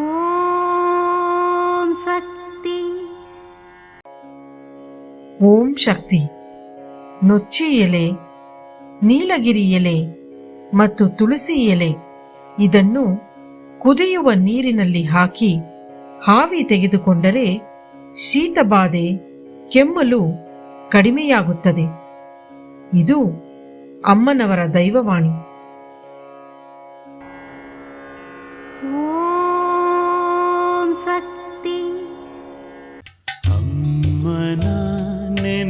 ಓಂ ಶಕ್ತಿ ಓಂ ಶಕ್ತಿ ನೊಚ್ಚಿ ಎಲೆ ನೀಲಗಿರಿ ಎಲೆ ಮತ್ತು ತುಳಸಿ ಎಲೆ ಇದನ್ನು ಕುದಿಯುವ ನೀರಿನಲ್ಲಿ ಹಾಕಿ ಹಾವಿ ತೆಗೆದುಕೊಂಡರೆ ಶೀತಬಾಧೆ ಕೆಮ್ಮಲು ಕಡಿಮೆಯಾಗುತ್ತದೆ ಇದು ಅಮ್ಮನವರ ದೈವವಾಣಿ